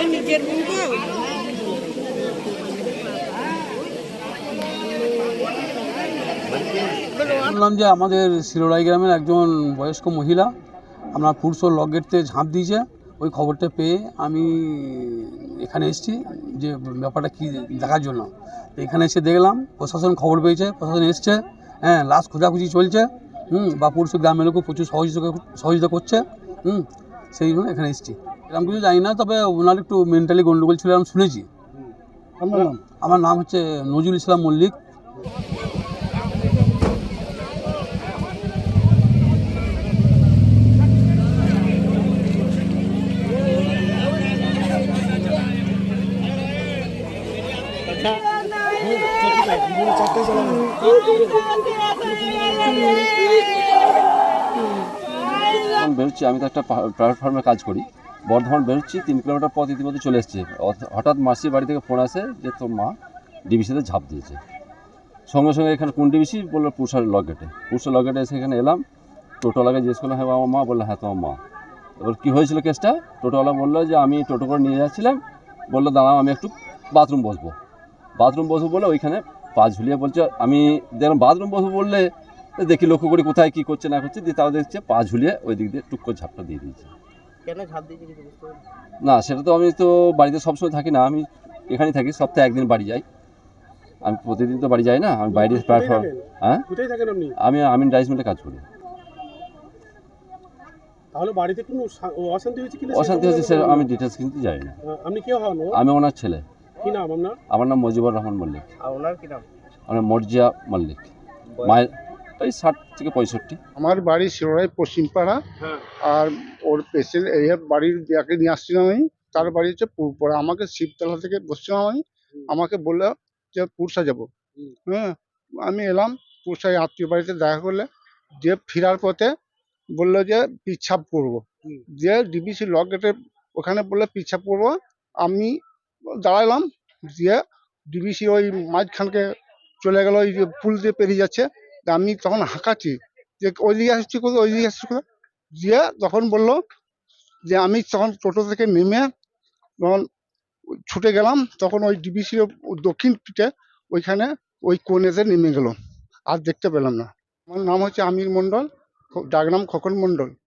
Ini jermuga. শুনলাম যে আমাদের শিরোড়াই গ্রামের একজন বয়স্ক মহিলা আপনার পুরুষ লক গেটতে ঝাঁপ দিয়েছে ওই খবরটা পেয়ে আমি এখানে এসেছি যে ব্যাপারটা কী দেখার জন্য। এখানে এসে দেখলাম প্রশাসন খবর পেয়েছে প্রশাসন এসছে হ্যাঁ লাশ খোঁজাখুঁজি চলছে হুম বা পুরুষ গ্রামের লোকও প্রচুর সহযোগিতা সহযোগিতা করছে হুম সেই জন্য এখানে এসেছি। এরকম কিছু জানি না তবে ওনার একটু মেন্টালি গন্ডগোল ছিল আমি শুনেছি। আমার নাম হচ্ছে নজরুল ইসলাম মল্লিক। বেরোচ্ছি, আমি তো একটা প্রাইভেট ফার্মে কাজ করি। বর্ধমান বেরোচ্ছি, তিন কিলোমিটার পথ ইতিমধ্যে চলে এসেছি। হঠাৎ মাসির বাড়ি থেকে ফোন আসে যে তোর মা ডিবিসিতে ঝাঁপ দিয়েছে। সঙ্গে সঙ্গে এখানে কোন ডিবিসি? বলল পুরসার লকেটে। পুরসার লক গেটে এসে এখানে এলাম। টোটোওয়ালাকে জিজ্ঞেস করলাম হ্যাঁ আমার মা? বলল হ্যাঁ তোমার মা। এবার কী হয়েছিল কেসটা টোটোওয়ালা বলল যে, আমি টোটো করে নিয়ে যাচ্ছিলাম। বলল, দাঁড়াও, আমি একটু বাথরুম বসবো। বাথরুম বসবো বলে ওইখানে পা ঝুলিয়ে বলছে আমি দেখলাম বাথরুম বসবো বললে দেখি লক্ষ্য করি কোথায় কী করছে না করছে দিয়ে তাও দেখছে পা ঝুলিয়ে ওই দিক দিয়ে টুক করে ঝাপটা দিয়ে দিয়েছে। না। সেটা তো আমি তো বাড়িতে সবসময় থাকি না আমি এখানেই থাকি সপ্তাহে একদিন বাড়ি যাই। আমি প্রতিদিন তো বাড়ি যাই না আমি বাইরে প্ল্যাটফর্ম হ্যাঁ? কোথায় থাকেন আপনি? আমি আমিন রাইস মিলে কাজ করি। তাহলে বাড়িতে কোনো অশান্তি হয়েছে আমি ডিটেলস কিন্তু যাই না। আপনি কে হন আমি ওনার ছেলে। কি নাম আপনার? আমার নাম মজিবুর রহমান মল্লিক। আর ওনার কি নাম? আমার মর্জিয়া মল্লিক। মায়ের ওই ষাট থেকে পঁয়ষট্টি। আমার বাড়ি শিরোড়াই পশ্চিমপাড়া। হ্যাঁ। আর ওর পেশেন্ট এই বাড়ির যাকে নিয়ে আসছিলাম আমি তার বাড়ি হচ্ছে পূর্বপাড়া। আমাকে শিবতলা থেকে বসছিলাম আমি। আমাকে বলল যে পুরসা যাব। হুম। হ্যাঁ আমি এলাম। পুরসায় আত্মীয় বাড়িতে দেখা করলে দিয়ে ফেরার পথে বলল যে পিছাপ করব। দিয়ে ডিবিসি লক গেটে ওখানে বলল পিছাপ করব। আমি দাঁড়ালাম দিয়ে ডিবিসি ওই মাঝখানকে চলে গেল ওই যে পুল দিয়ে পেরিয়ে যাচ্ছে। আমি তখন হাঁকাচ্ছি, যে ওই দিকে আসছি কোথায়, ওই দিকে আসছি কোথায়? দিয়ে তখন বলল যে আমি তখন টোটো থেকে নেমে তখন ছুটে গেলাম, তখন ওই ডিবিসির দক্ষিণ পিঠে ওইখানে ওই কোনেতে নেমে গেল। আর দেখতে পেলাম না। আমার নাম হচ্ছে আমির মণ্ডল ডাকনাম খোকন মণ্ডল।